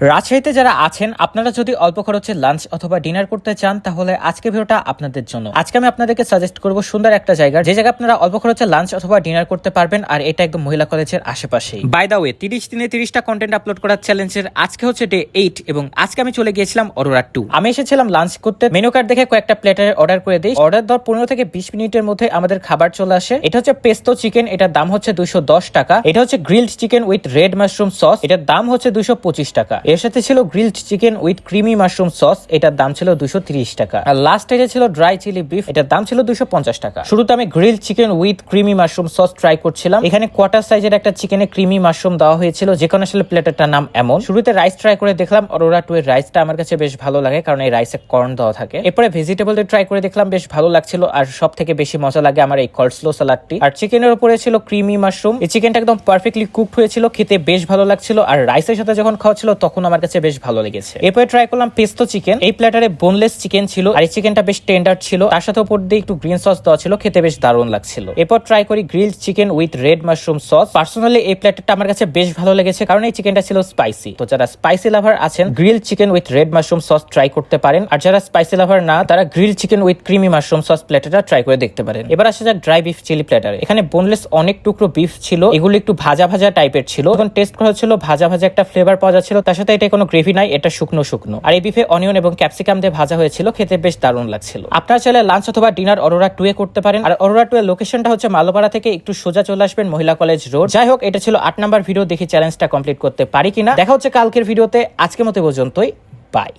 রাজশাহীতে যারা আছেন, আপনারা যদি অল্প খরচে লাঞ্চ অথবা ডিনার করতে চান, তাহলে আজকে ভিডিওটা আপনাদের জন্য। আজকে আমি আপনাদেরকে সাজেস্ট করব সুন্দর একটা জায়গা। যে জায়গায় আপনারা অল্প খরচে লাঞ্চ অথবা ডিনার করতে পারবেন, আর এটা একদম মহিলা কলেজের আশেপাশে বাই দা ওয়ে তিরিশ দিনে তিরিশটা কন্টেন্ট আপলোড করার চ্যালেঞ্জের আজকে হচ্ছে ডে এইট এবং আজকে আমি চলে গিয়েছিলাম অরোরা টু আমি এসেছিলাম লাঞ্চ করতে। মেনু কার্ড দেখে কয়েকটা প্লেটার অর্ডার করে দিই। অর্ডার দেওয়ার পনেরো থেকে বিশ মিনিটের মধ্যে আমাদের খাবার চলে আসে। এটা হচ্ছে পেস্তো চিকেন এটার দাম হচ্ছে দুশো টাকা। এটা হচ্ছে grilled chicken with red mushroom sauce এটার দাম হচ্ছে দুশো টাকা। এর সাথে ছিল grilled chicken with creamy mushroom sauce, এটার দাম ছিল দুশো টাকা। আর লাস্ট এটা ছিল ড্রাই চিলি বিফ এটার দাম ছিল দুশো টাকা। শুরুতে আমি grill chicken with creamy mushroom sauce try করছিলাম। এখানে কোয়ার্টার সাইজের একটা চিকেনে ক্রিমি মাশরুম দেওয়া হয়েছিল, যে কোনো আসলে প্লেটারটার নাম এমন। শুরুতে রাইস ট্রাই করে দেখলাম, অরোরা টু এর রাইসটা আমার কাছে বেশ ভালো লাগে, কারণ এই রাইসে কর্ন দেওয়া থাকে। এরপরে ভেজিটেবল ট্রাই করে দেখলাম, বেশ ভালো লাগছিল, আর সব থেকে বেশি মজা লাগে আমার এই কলস্লো সালাডটি আর চিকেনের উপরে ছিল ক্রিমি মাশরুম এই চিকেনটা একদম পারফেক্টলি কুকড হয়েছিল, খেতে বেশ ভালো লাগছিল, আর রাইসের সাথে যখন খাওয়া ছিল, তখন আমার কাছে বেশ ভালো লেগেছে। এরপরে ট্রাই করলাম পেস্তো চিকেন এই প্ল্যাটারে বোনলেস চিকেন ছিল আর এই চিকেনটা বেশ টেন্ডার ছিল। তার সাথে উপর দিয়ে একটু গ্রিন সস দেওয়া ছিল, খেতে বেশ দারুণ লাগছিল। এরপর ট্রাই করি grill chicken with red mushroom sauce personally এই প্ল্যাটারটা আমার কাছে বেশ ভালো লেগেছে কারণ এই চিকেনটা ছিল স্পাইসি তো যারা স্পাইসি লাভার আছেন grill chicken with red mushroom sauce try করতে পারেন। আর যারা স্পাইসি লাভার না, তারা grill chicken with creamy mushroom sauce প্ল্যাটারটা try করে দেখতে পারেন। এবার আসা যাক ড্রাই বিফ চিলি প্ল্যাটারে এখানে বোনলেস অনেক টুকরো বিফ ছিল, এগুলো একটু ভাজা ভাজা টাইপের ছিল। যখন টেস্ট করা হচ্ছিল, ভাজা ভাজা একটা ফ্লেভার পাওয়া যাচ্ছিল, তার এটা কোনো গ্রেভি নাই, এটা শুকনো শুকনো। আর এই বিফে অনিয়ন এবং ক্যাপসিকাম দিয়ে ভাজা হয়েছিল, খেতে বেশ দারুণ লাগছিল। আপনারা চাইলে লাঞ্চ অথবা ডিনার অরোরা টু এ করতে পারেন। আর অরোরা টু এর লোকেশনটা হচ্ছে মালোপাড়া থেকে একটু সোজা চলে আসবেন মহিলা কলেজ রোড যাই হোক, এটা ছিল আট নাম্বার ভিডিও দেখি চ্যালেঞ্জটা কমপ্লিট করতে পারি কিনা। দেখা হচ্ছে কালকের ভিডিওতে আজকের মতো পর্যন্তই। বাই